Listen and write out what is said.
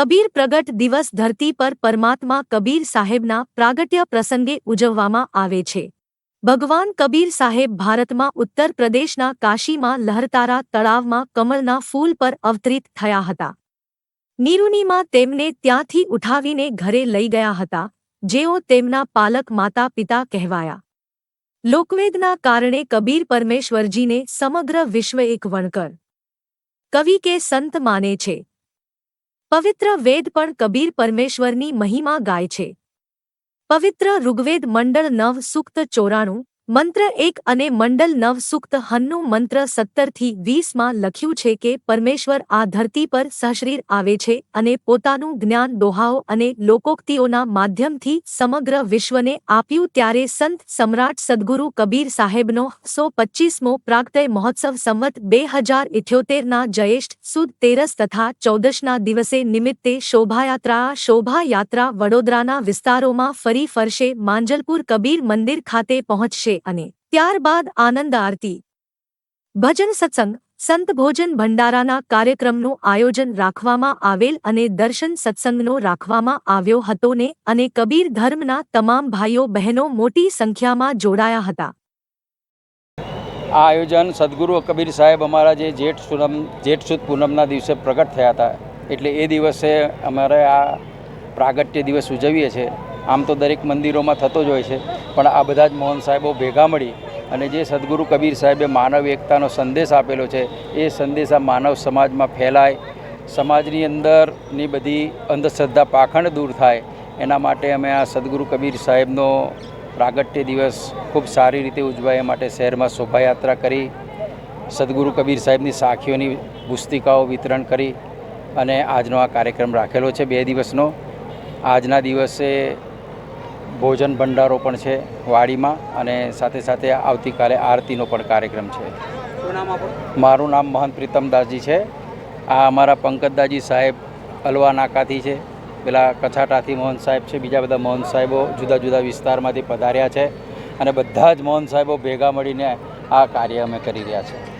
કબીર પ્રગટ દિવસ ધરતી પર પરમાત્મા કબીર સાહેબના પ્રાગટ્ય પ્રસંગે ઉજવવામાં આવે છે. ભગવાન કબીર સાહેબ ભારતમાં ઉત્તર પ્રદેશના કાશીમાં લહરતારા તળાવમાં કમળના ફૂલ પર અવતરિત થયા હતા. નિરુનીમાં તેમને ત્યાંથી ઉઠાવીને ઘરે લઈ ગયા હતા, જેઓ તેમના પાલક માતા પિતા કહેવાયા. લોકવેદના કારણે કબીર પરમેશ્વરજીને સમગ્ર વિશ્વ એક વણકર. કવિ કે સંત માને છે. પવિત્ર વેદ પણ કબીર પરમેશ્વરની મહિમા ગાય છે. પવિત્ર ઋગ્વેદ મંડળ નવ સૂક્ત ચોરાણું મંત્ર એક અને મંડલ નવ સુક્ત હન્નું મંત્ર સત્તરથી વીસમાં લખ્યું છે કે પરમેશ્વર આ ધરતી પર સશરીર આવે છે અને પોતાનું જ્ઞાન દોહાઓ અને લોકોક્તિઓના માધ્યમથી સમગ્ર વિશ્વને આપ્યું ત્યારે સંત સમ્રાટ સદગુરુ કબીર સાહેબનો સો પચ્ચીસમો પ્રાગતય મહોત્સવ સંવત બે હજાર ઇઠ્યોતેરના જયેષ્ઠ સુદ તેરસ તથા ચૌદશના દિવસે નિમિત્તે શોભાયાત્રા શોભાયાત્રા વડોદરાના વિસ્તારોમાં ફરી ફરશે માંજલપુર કબીર મંદિર ખાતે પહોંચશે. અને ત્યારબાદ આનંદ આરતી. ભજન સત્સંગ, સંત ભોજન ભંડારાના કાર્યક્રમનું આયોજન રાખવામાં આવેલ અને દર્શન સત્સંગનો રાખવામાં આવ્યો હતો ને અને કબીર ધર્મના તમામ ભાઈઓ બહેનો મોટી સંખ્યામાં જોડાયા હતા. આ આયોજન સદગુરુ કબીર સાહેબ અમારા જે જેઠ સુનમ જેઠ સુદ પૂનમના દિવસે પ્રગટ થયા હતા. એટલે એ દિવસે અમારે આ પ્રાગટ્ય દિવસ ઉજવીએ છીએ. આમ તો દરેક મંદિરોમાં થતો જ હોય છે, પણ આ બધા જ મોહન સાહેબો ભેગા મળી અને જે સદગુરુ કબીર સાહેબે માનવ એકતાનો સંદેશ આપેલો છે, એ સંદેશ આ માનવ સમાજમાં ફેલાય, સમાજની અંદરની બધી અંધશ્રદ્ધા પાખંડ દૂર થાય, એના માટે અમે આ સદગુરુ કબીર સાહેબનો પ્રાગટ્ય દિવસ ખૂબ સારી રીતે ઉજવાય માટે શહેરમાં શોભાયાત્રા કરી, સદગુરુ કબીર સાહેબની સાખીઓની પુસ્તિકાઓ વિતરણ કરી અને આજનો આ કાર્યક્રમ રાખેલો છે બે દિવસનો. આજના દિવસે ભોજન ભંડારો પણ છે વાડીમાં અને સાથે સાથે આવતીકાલે આરતીનો પણ કાર્યક્રમ છે. મારું નામ મહંત પ્રીતમદાસજી છે. આ અમારા પંકજદાસજી સાહેબ અલવા નાકાથી છે. પેલા કછાટાથી મોહન સાહેબ છે બીજા બધા મોહન સાહેબો જુદા જુદા વિસ્તારમાંથી પધાર્યા છે અને બધા જ મોહન સાહેબો ભેગા મળીને આ કાર્ય અમે કરી રહ્યા છે.